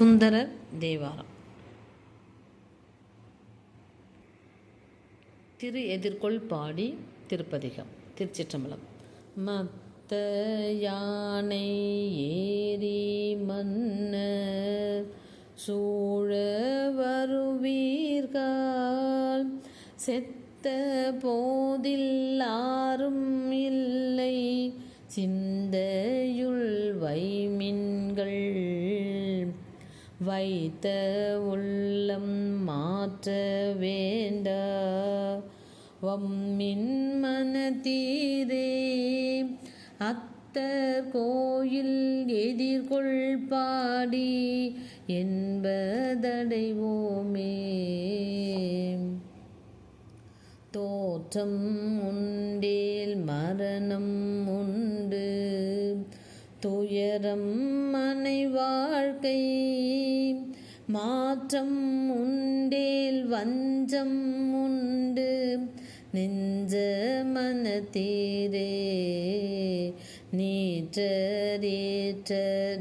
சுந்தரர் தேவாரம். திரு எதிர்கொள் பாடி திருப்பதிகம் திருச்சிற்றம்பலம். மத்த யானை ஏறி மன்னர் சூழ வருவீர்கள் செத்த போதில் ஆரும் இல்லை. சிந்தையுள் வைமின்கள் வைத்த உள்ளம் மாற்ற வேண்டா. வம்மின் மனத்தீரே அத்தர் கோயில் எதிர்கொள் பாடி என்பதடைவோமே. தோற்றம் உண்டேல் மரணம் உண்டு. துயரம் மனை வாழ்க்கை மாற்றம் உண்டேல் வஞ்சம் உண்டு. நெஞ்ச மனத்தீரே. நீற்றேற்ற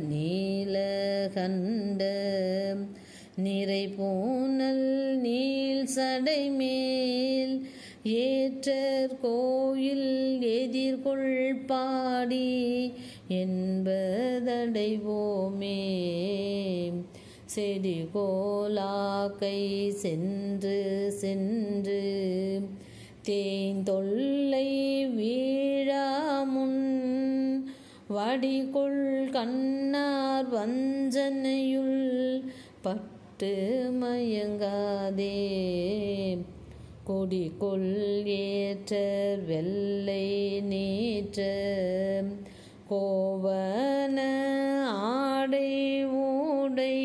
நீலகண்ட. நிறை போனல் நீல் சடைமேல் ஏற்றர் கோயில் எதிர்கொள் பாடி என்பதடைவோமே. செடி கோலாக்கை சென்று சென்று தேந்தொல்லை வீழாமுன் வடிகொள் கண்ணார் வஞ்சனையுள் பட்டு மயங்காதே. கொடி ஏற்றர் வெள்ளை நீற்ற கோவன ஆடை ஊடை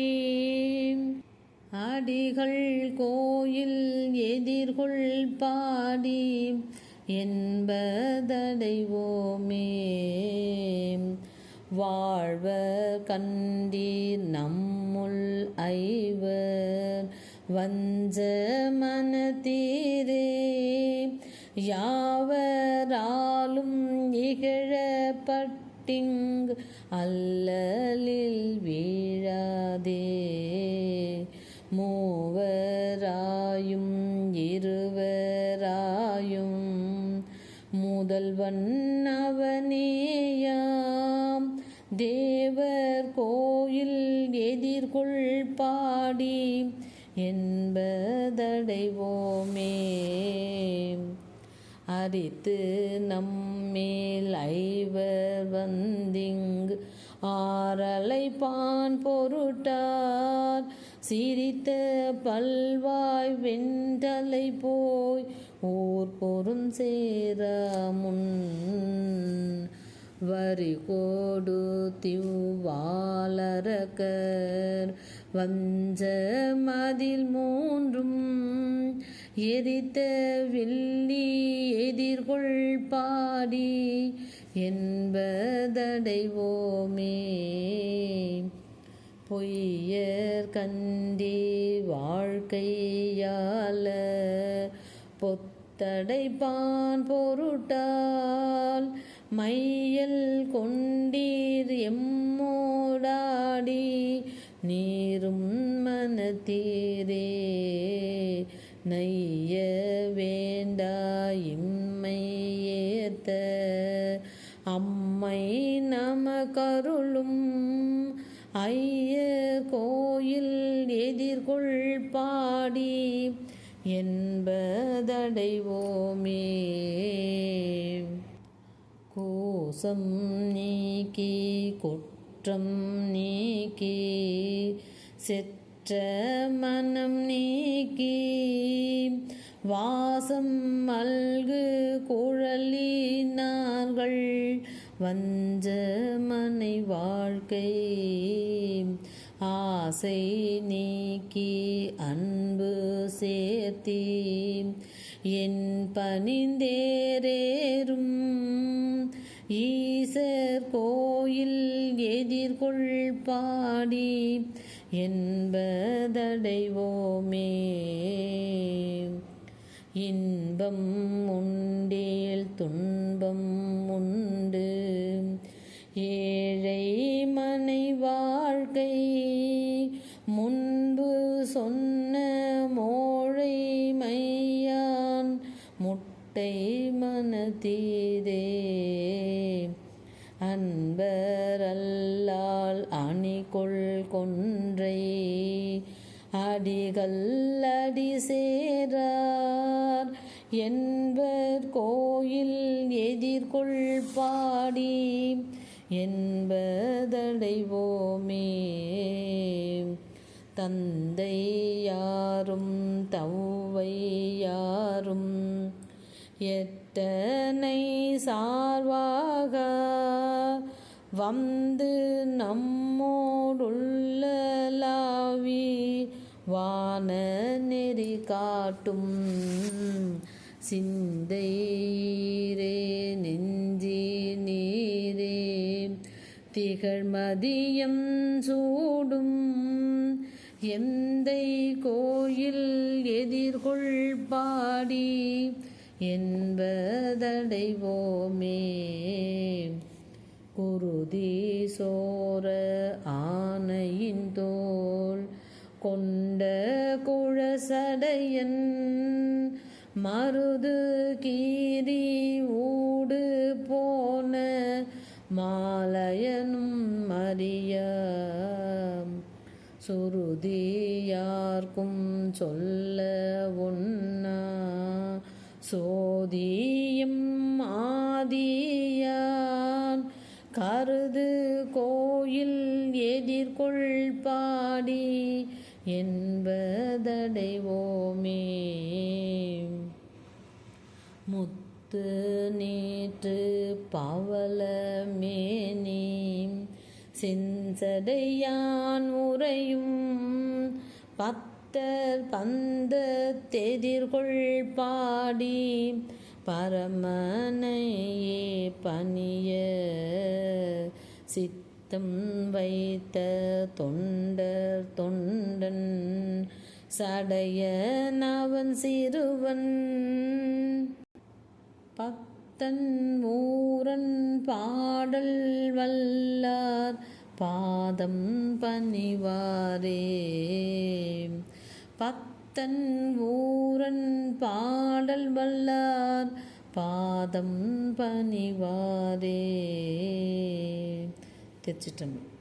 அடிகள் கோயில் எதிர்கொள் பாடி என்பதடைவோமே. வாழ்வ கண்டீர் நம் வஞ்ச மனதீரே யாவராலும் இகழப்பட்டிங்கு அல்லலில் வீழாதே. மூவராயும் இருவராயும் முதல்வன் அவனேயாம் தேவர் கோயில் எதிர்கொள் பாடி என்பதடைவோமே. அரித்து நம்மேல் ஐவர் வந்திங்கு ஆரலைப்பான் பொருட்டார். சிரித்த பல்வாய் வெண்டலை போய் ஊர் சேர சேரமுன் வரி கோடு திவ்வாலரக்கர் வஞ்ச மதில் மூன்றும் எரித்த வெள்ளி எதிர்கொள் பாடி என்பதடைவோமே. பொய்யர் கண்டி வாழ்க்கையால பொத்தடைப்பான் பொருட்டால் மையல் கொண்டீர் எம்மோடாடி நீரும் மனத்தீரே நைய வேண்டா இம்மை ஏத்த அம்மை நம கருளும் ஐய கோயில் எதிர்கொள் பாடி என்பதடைவோமே. கோசம் நீக்கி குற்றம் நீக்கி செற்ற மனம் நீக்கி வாசம் மல்கு குழலினார்கள் வஞ்ச மனை வாழ்க்கை ஆசை நீக்கி அன்பு சேர்த்தி என் பணிந்தேரேறும் ஈசர் கோயில் எதிர்கொள் பாடி என்பதடைவோமே. இன்பம் உண்டேல் துன்பம் உண்டு. ஏழை மனை வாழ்க்கை முன்பு சொன்ன மோழை மையான் முட்டை மனதே சேரார். என்பர் கோயில் எதிர்கொள் பாடி என்பதடைவோமே. தந்தை யாரும் தவ்வை யாரும் எத்தனை சார்வாக வந்து நம்மோடுள்ளலாவி வான நெறி காட்டும் சிந்தையீரே நெஞ்சி நீரே திகழ்மதியம் சூடும் எந்தை கோயில் எதிர்கொள் பாடி என்பதடைவோமே. குருதி சோர ஆ கொண்ட குழசடையன் மருது கீரி ஊடு போன மாலையனும் மறிய. சுருதியார்க்கும் சொல்ல ஒன்னா சோதியும் ஆதியா. கருது கோயில் எதிர்கொள் பாடி என்பதடைவோமே. முத்து நீற்று பவளமேனி செஞ்சடையான் உரையும் பத்தர் பந்த தெதிர்கொள் பாடி பரமனையே பணிய சித்தம் வைத்த தொண்டர் தொண்டன் சடையனவன் சிறுவன். பக்தன் ஊரன் பாடல் வல்லார் பாதம் பணிவாரே. பக் தன் ஊரன் பாடல் வல்லார் பாதம் பணிவாரே. திருச்சிற்றம்பலம்.